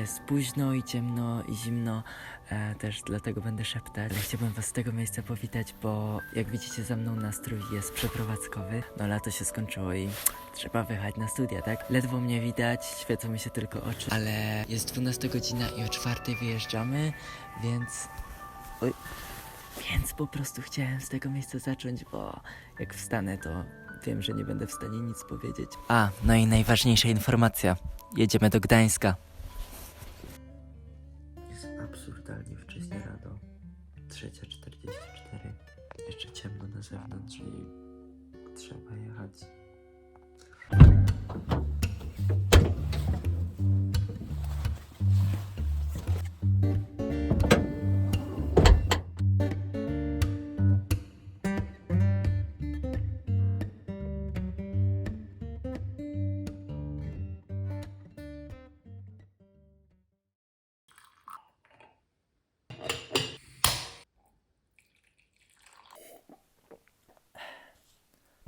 Jest późno i ciemno i zimno, e, też dlatego będę szeptać. Ale chciałbym was z tego miejsca powitać, bo jak widzicie za mną nastrój jest przeprowadzkowy. No lato się skończyło i trzeba wyjechać na studia, tak? Ledwo mnie widać, świecą mi się tylko oczy. Ale jest 12 godzina i o czwartej wyjeżdżamy, więc... Oj. Więc po prostu chciałem z tego miejsca zacząć, bo jak wstanę, to wiem, że nie będę w stanie nic powiedzieć. A, no i najważniejsza informacja. Jedziemy do Gdańska. 3.44. Jeszcze ciemno na zewnątrz i trzeba jechać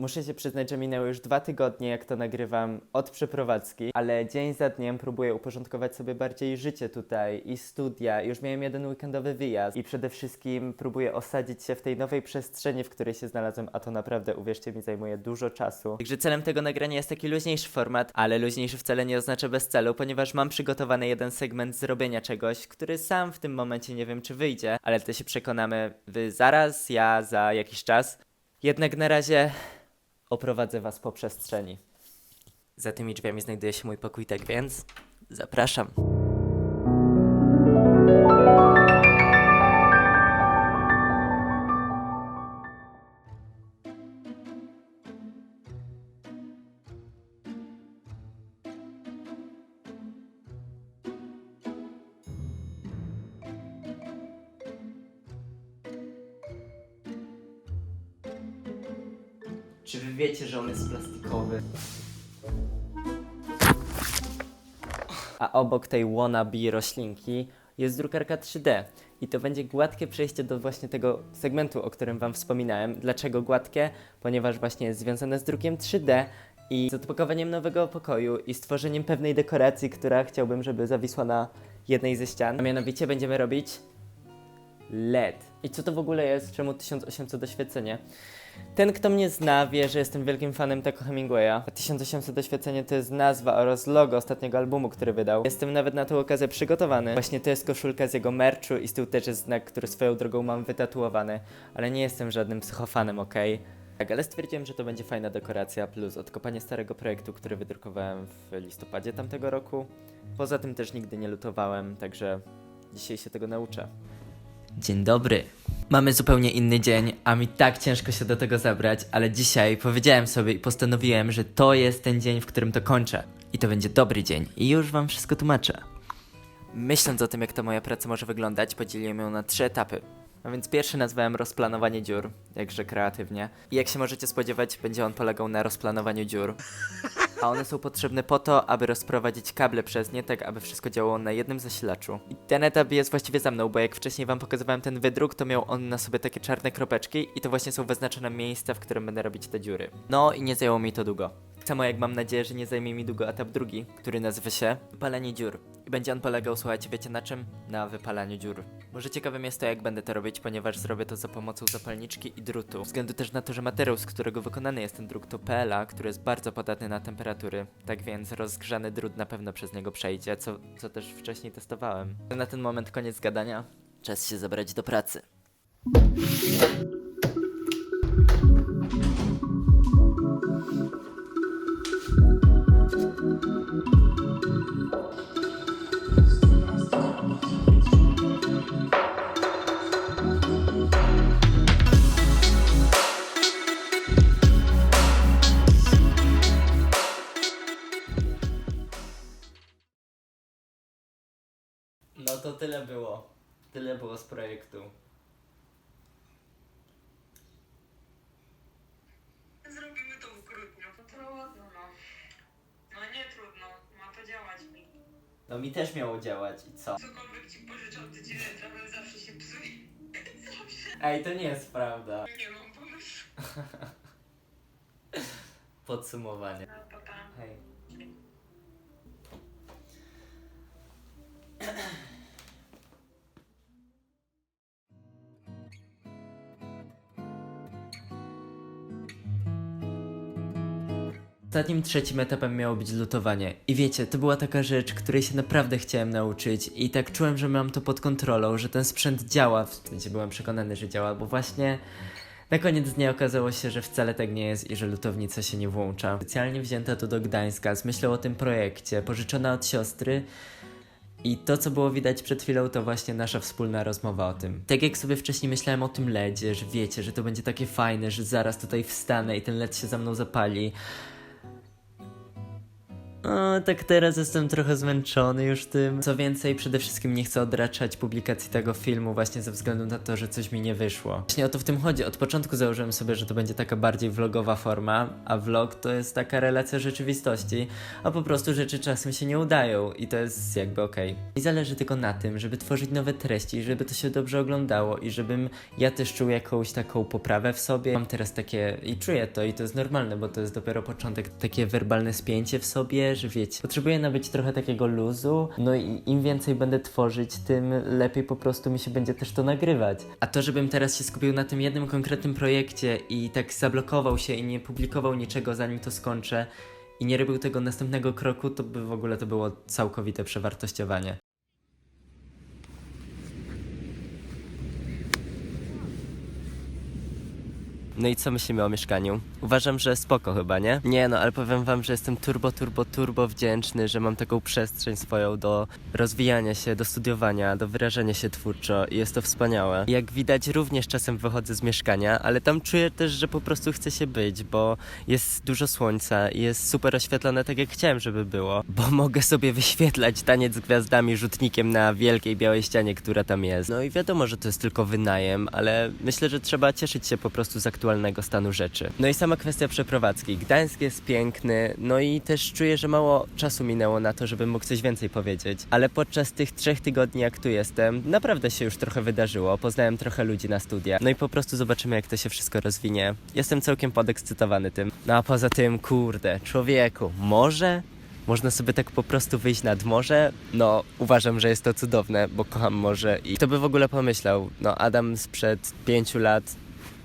Muszę się przyznać, że minęły już dwa tygodnie, jak to nagrywam od przeprowadzki, ale dzień za dniem próbuję uporządkować sobie bardziej życie tutaj i studia. Już miałem jeden weekendowy wyjazd i przede wszystkim próbuję osadzić się w tej nowej przestrzeni, w której się znalazłem, a to naprawdę, uwierzcie mi, zajmuje dużo czasu. Także celem tego nagrania jest taki luźniejszy format, ale luźniejszy wcale nie oznacza bez celu, ponieważ mam przygotowany jeden segment zrobienia czegoś, który sam w tym momencie nie wiem, czy wyjdzie, ale to się przekonamy wy zaraz, ja za jakiś czas. Jednak na razie oprowadzę Was po przestrzeni. Za tymi drzwiami znajduje się mój pokój, tak więc zapraszam. Czy wy wiecie, że on jest plastikowy? A obok tej wannabe roślinki jest drukarka 3D. I to będzie gładkie przejście do właśnie tego segmentu, o którym Wam wspominałem. Dlaczego gładkie? Ponieważ właśnie jest związane z drukiem 3D i z odpakowaniem nowego pokoju i stworzeniem pewnej dekoracji, która chciałbym, żeby zawisła na jednej ze ścian. A mianowicie będziemy robić LED. I co to w ogóle jest? Czemu 1800 oświecenie? Ten, kto mnie zna, wie, że jestem wielkim fanem Taco Hemingwaya. A 1800 doświadczenie to jest nazwa oraz logo ostatniego albumu, który wydał. Jestem nawet na tę okazję przygotowany. Właśnie to jest koszulka z jego merchu i z tyłu też jest znak, który swoją drogą mam wytatuowany. Ale nie jestem żadnym psychofanem, okej? Tak, ale stwierdziłem, że to będzie fajna dekoracja plus odkopanie starego projektu, który wydrukowałem w listopadzie tamtego roku. Poza tym też nigdy nie lutowałem, także dzisiaj się tego nauczę. Dzień dobry. Mamy zupełnie inny dzień, a mi tak ciężko się do tego zabrać, ale dzisiaj powiedziałem sobie i postanowiłem, że to jest ten dzień, w którym to kończę. I to będzie dobry dzień. I już wam wszystko tłumaczę. Myśląc o tym, jak ta moja praca może wyglądać, podzieliłem ją na trzy etapy. A więc pierwszy nazwałem rozplanowanie dziur, jakże kreatywnie. I jak się możecie spodziewać, będzie on polegał na rozplanowaniu dziur. A one są potrzebne po to, aby rozprowadzić kable przez nie, tak aby wszystko działało na jednym zasilaczu. I ten etap jest właściwie za mną, bo jak wcześniej wam pokazywałem ten wydruk, to miał on na sobie takie czarne kropeczki i to właśnie są wyznaczone miejsca, w którym będę robić te dziury. No i nie zajęło mi to długo. Samo jak mam nadzieję, że nie zajmie mi długo etap drugi, który nazywa się wypalanie dziur. I będzie on polegał, słuchajcie, wiecie na czym? Na wypalaniu dziur. Może ciekawym jest to, jak będę to robić, ponieważ zrobię to za pomocą zapalniczki i drutu. Ze względu też na to, że materiał, z którego wykonany jest ten drut to PLA, który jest bardzo podatny na temperatury. Tak więc rozgrzany drut na pewno przez niego przejdzie, co, co też wcześniej testowałem. Na ten moment koniec gadania. Czas się zabrać do pracy. Tyle było z projektu. Zrobimy to w grudniu. To trudno. No nie trudno, ma to działać mi. No mi też miało działać i co? Cokolwiek ci pożyczam, to ci trochę zawsze się psuje. Zawsze. Ej, to nie jest prawda. Nie mam pomysłu. Podsumowanie. No, papa. Hej. Ostatnim trzecim etapem miało być lutowanie. I wiecie, to była taka rzecz, której się naprawdę chciałem nauczyć i tak czułem, że mam to pod kontrolą, że ten sprzęt działa, w sensie byłem przekonany, że działa, bo właśnie na koniec dnia okazało się, że wcale tak nie jest i że lutownica się nie włącza. Specjalnie wzięta tu do Gdańska z myślą o tym projekcie, pożyczona od siostry i to, co było widać przed chwilą, to właśnie nasza wspólna rozmowa o tym. Tak jak sobie wcześniej myślałem o tym ledzie, że wiecie, że to będzie takie fajne, że zaraz tutaj wstanę i ten led się za mną zapali. O, tak teraz jestem trochę zmęczony już tym. Co więcej, przede wszystkim nie chcę odraczać publikacji tego filmu właśnie ze względu na to, że coś mi nie wyszło. Właśnie o to w tym chodzi. Od początku założyłem sobie, że to będzie taka bardziej vlogowa forma, a vlog to jest taka relacja rzeczywistości, a po prostu rzeczy czasem się nie udają i to jest jakby okej. I zależy tylko na tym, żeby tworzyć nowe treści, żeby to się dobrze oglądało i żebym ja też czuł jakąś taką poprawę w sobie. Mam teraz takie i czuję to i to jest normalne, bo to jest dopiero początek, takie werbalne spięcie w sobie, że wiecie, potrzebuję nabyć trochę takiego luzu, no i im więcej będę tworzyć, tym lepiej po prostu mi się będzie też to nagrywać. A to, żebym teraz się skupił na tym jednym konkretnym projekcie i tak zablokował się i nie publikował niczego zanim to skończę i nie robił tego następnego kroku, to by w ogóle to było całkowite przewartościowanie. No i co myślimy o mieszkaniu? Uważam, że spoko chyba, nie? Nie no, ale powiem wam, że jestem turbo, turbo, turbo wdzięczny, że mam taką przestrzeń swoją do rozwijania się, do studiowania, do wyrażania się twórczo i jest to wspaniałe. Jak widać, również czasem wychodzę z mieszkania, ale tam czuję też, że po prostu chcę się być, bo jest dużo słońca i jest super oświetlone tak jak chciałem, żeby było, bo mogę sobie wyświetlać taniec z gwiazdami rzutnikiem na wielkiej białej ścianie, która tam jest. No i wiadomo, że to jest tylko wynajem, ale myślę, że trzeba cieszyć się po prostu z aktualnego stanu rzeczy. No i sama kwestia przeprowadzki. Gdańsk jest piękny, no i też czuję, że mało czasu minęło na to, żebym mógł coś więcej powiedzieć. Ale podczas tych trzech tygodni, jak tu jestem, naprawdę się już trochę wydarzyło. Poznałem trochę ludzi na studiach. No i po prostu zobaczymy, jak to się wszystko rozwinie. Jestem całkiem podekscytowany tym. No a poza tym, kurde, człowieku, może można sobie tak po prostu wyjść nad morze? No, uważam, że jest to cudowne, bo kocham morze i kto by w ogóle pomyślał? No, Adam sprzed pięciu lat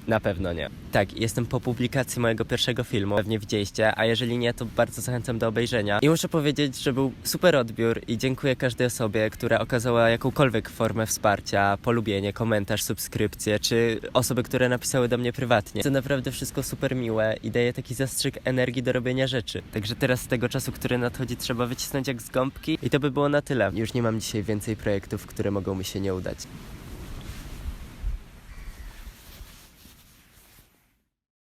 na pewno nie. Tak, jestem po publikacji mojego pierwszego filmu, pewnie widzieliście, a jeżeli nie, to bardzo zachęcam do obejrzenia. I muszę powiedzieć, że był super odbiór i dziękuję każdej osobie, która okazała jakąkolwiek formę wsparcia, polubienie, komentarz, subskrypcję, czy osoby, które napisały do mnie prywatnie. To naprawdę wszystko super miłe i daje taki zastrzyk energii do robienia rzeczy. Także teraz z tego czasu, który nadchodzi, trzeba wycisnąć jak z gąbki i to by było na tyle. Już nie mam dzisiaj więcej projektów, które mogą mi się nie udać.